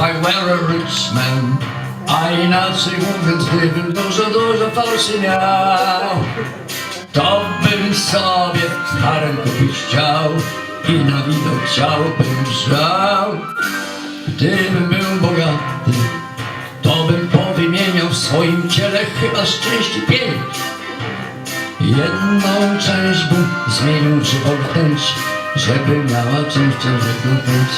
I were a rich man. A inaczej mówiąc, gdybym dużo, dużo fałszy miał, to bym sobie harem kupić chciał i na widok chciałbym żał. Gdybym był bogaty, to bym powymieniał w swoim ciele chyba szczęście pięć. Jedną część bym zmienił żywą chęć, żeby miała czymś czerwieną chęć.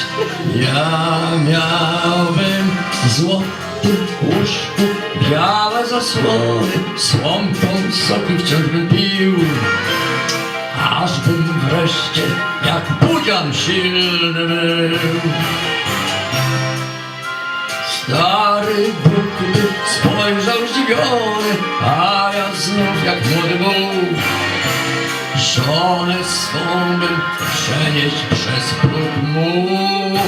Ja miałbym złoty łóżku, białe zasłony, słomką soki wciąż bym pił. Aż bym wreszcie jak budzian silny był. Stary Bóg spojrzał zdziwiony, a ja znów jak młody Bóg. Żonę swą bym przenieść przez próg mógł.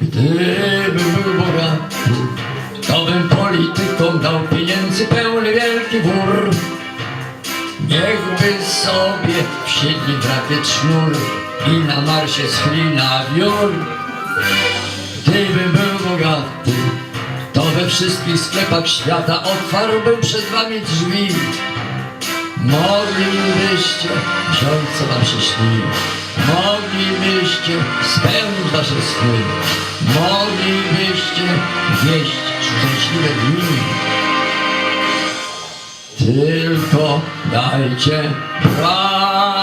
Gdybym był bogaty, to bym politykom dał pieniędzy pełny wielki wór. Niechby sobie wsiedli rakiet sznur i na Marsie schlina wiór. Gdybym we wszystkich sklepach świata otwarłbym przed wami drzwi. Moglibyście wziąć co wam się śni. Moglibyście spełnić wasze sny. Moglibyście wieść szczęśliwe dni. Tylko dajcie prawa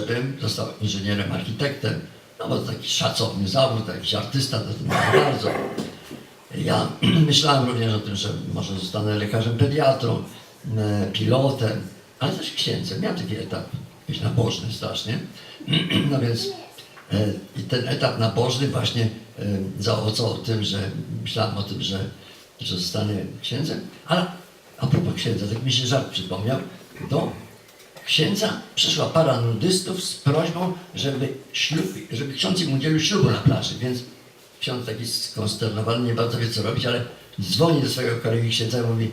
żebym został inżynierem, architektem, no bo to taki szacowny zawód, jakiś artysta, to, to bardzo. Ja myślałem również o tym, że może zostanę lekarzem pediatrą, e, pilotem, ale też księdzem. Miałem taki etap jakiś nabożny strasznie. No więc e, i ten etap nabożny właśnie e, zaowocował tym, że myślałem o tym, że, że zostanę księdzem. Ale a propos księdza, tak mi się żart przypomniał, do księdza przyszła para nudystów z prośbą, żeby, ślub, żeby ksiądz im udzielił ślubu na plaży, więc ksiądz taki skonsternowany, nie bardzo wie co robić, ale dzwoni do swojego kolegi księdza i mówi,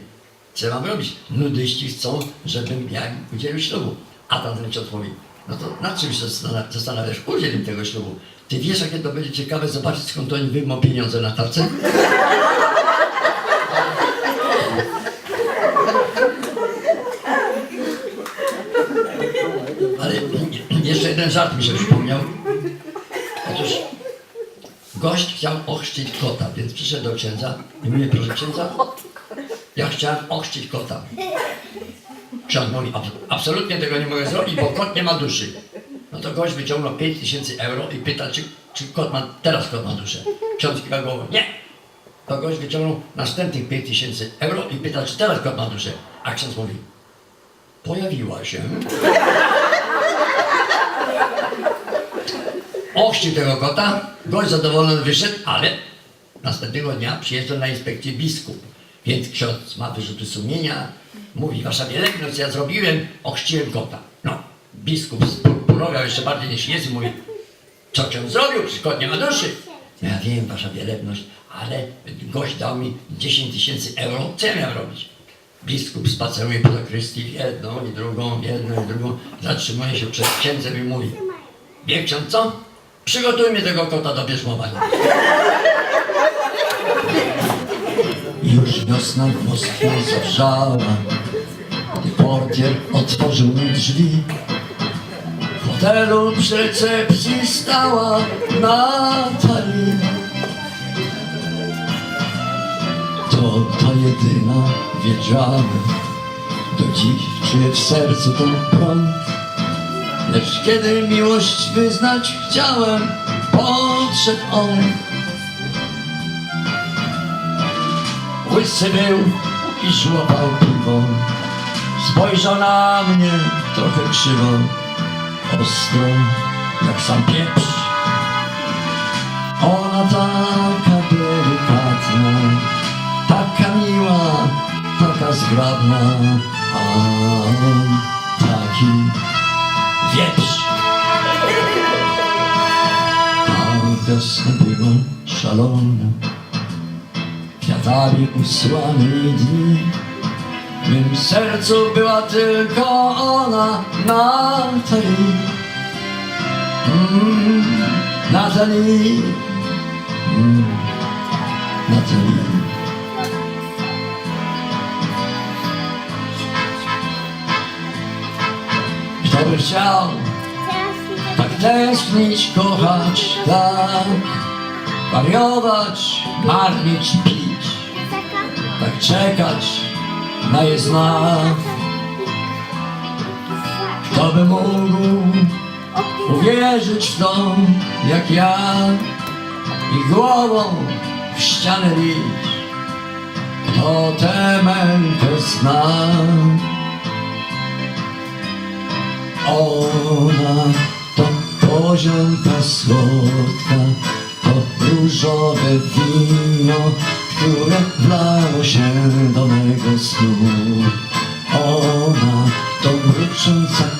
co mam robić? Nudyści chcą, żebym ja im udzielił ślubu. A tamten ksiądz mówi, no to nad czym się zastan- zastanawiasz? Udziel im tego ślubu. Ty wiesz, jakie to będzie ciekawe zobaczyć, skąd oni wyjmą pieniądze na tarce? Ale jeszcze jeden żart mi się przypomniał. Otóż gość chciał ochrzcić kota, więc przyszedł do księdza i mówi, proszę księdza, ja chciałem ochrzcić kota. Ksiądz mówi, "Ab- absolutnie tego nie mogę zrobić, bo kot nie ma duszy. No to gość wyciągnął 5000 euro i pyta, czy, czy kot ma, teraz kot ma duszę. Ksiądz kiwa głową, nie. To gość wyciągnął następnych 5000 euro i pyta, czy teraz kot ma duszę. A ksiądz mówi, pojawiła się. Ochrzcił tego kota, gość zadowolony wyszedł, ale następnego dnia przyjeżdża na inspekcję biskup. Więc ksiądz ma wyrzuty sumienia, mówi, wasza wielebność, ja zrobiłem, ochrzciłem kota. No, biskup spurpurował jeszcze bardziej niż jest mówi, co ksiądz zrobił, kot nie ma duszy. No ja wiem, wasza wielebność, ale gość dał mi 10 tysięcy euro, co ja robić? Biskup spaceruje po zakrystii jedną i drugą, jedną i drugą, zatrzymuje się przed księdzem i mówi, wie ksiądz co? Przygotujmy tego kota do bierzmowania. Już wiosna w Moskwie zawrzała, gdy portier otworzył mi drzwi. W hotelu przy stała Natalina. To ta jedyna wiedziałem, do dziś czuję w sercu ten prąd. Lecz kiedy miłość wyznać chciałem, podszedł on. Łysy był i żłopał piwo. Spojrzał na mnie trochę krzywo, ostro jak sam pieprz. Ona taka delikatna, taka miła, taka zgrabna, a on taki wieprz. Ta wiosna była szalona, kwiatami usłane dni, W mym sercu była tylko ona, Natalie. Mm, Natalie. Mm, Natalie. Kto by chciał tak tęsknić, kochać, tak wariować, marnić, pić, tak czekać na jej znak. Kto by mógł uwierzyć w to, jak ja i głową w ścianę bić, kto tę mękę zna. Ona to poziomka słodka, to różowe wino, które wlało się do mego snu. Ona to mrucząca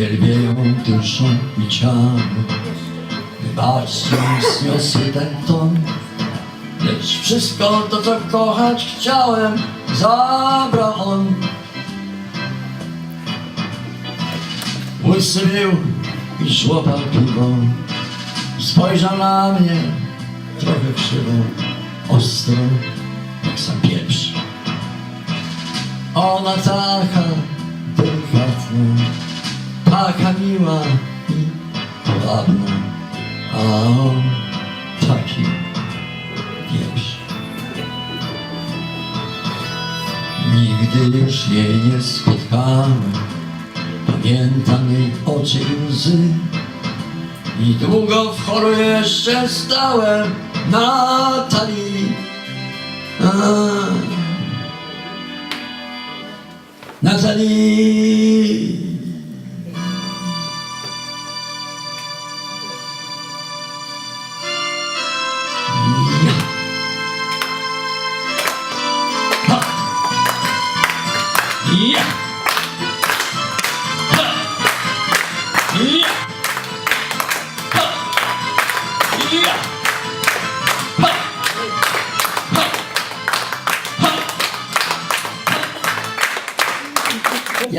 Wielbię ją duszą i ciałem. Wybaczcie zniosły ten ton Lecz wszystko to, co kochać chciałem Zabrał on. Łysy był i żłopał piwo Spojrzał na mnie trochę krzywo Ostro jak sam pieprz Ona taka delikatna taka miła i powabna, a on taki wieprz. Nigdy już jej nie spotkałem, pamiętam jej oczy i łzy i długo w cholu jeszcze stałem na talii. A, Natalii.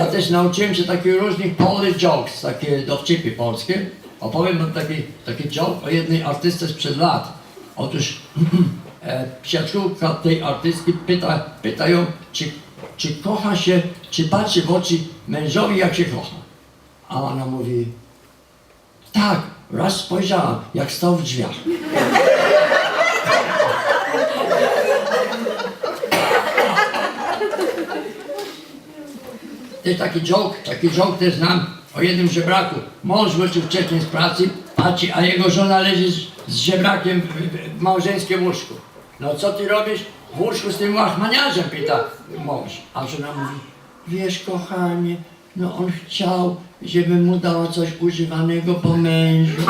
Ja też nauczyłem się takich różnych Polish jokes, takie dowcipy polskie. Opowiem wam taki, taki joke o jednej artystce sprzed lat. Otóż e, przyjaciółka tej artystki pyta, pyta ją, czy, czy kocha się, czy patrzy w oczy mężowi, jak się kocha. A ona mówi, tak, raz spojrzałam, jak stał w drzwiach. Też taki joke, taki joke też znam o jednym żebraku. Mąż wrócił wcześniej z pracy, a jego żona leży z, z żebrakiem w, w, małżeńskim łóżku. No co ty robisz w łóżku z tym łachmaniarzem, pyta mąż. A żona mówi, wiesz kochanie, no on chciał, żebym mu dała coś używanego po mężu.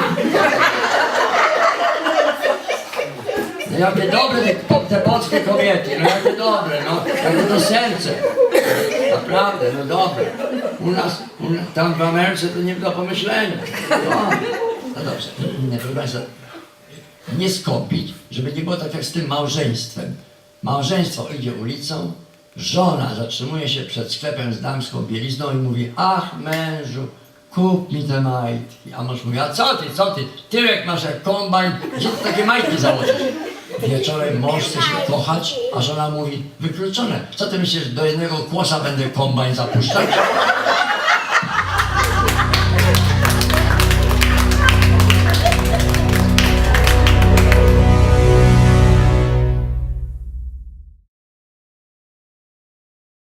No jakie dobre te, te polskie kobiety, no jakie dobre, no jakie to serce. Naprawdę, no dobre. U nas, u tam w Ameryce to nie do pomyślenia. No, no dobrze, proszę Państwa, nie skąpić, żeby nie było tak jak z tym małżeństwem. Małżeństwo idzie ulicą, żona zatrzymuje się przed sklepem z damską bielizną i mówi, ach mężu, kup mi te majtki. A mąż mówi, a co ty, co ty, tyłek masz jak kombajn, gdzie ty takie majtki założysz? Wieczorem mąż chce się kochać, a żona mówi, wykluczone. Co ty myślisz, do jednego kłosa będę kombajn zapuszczać?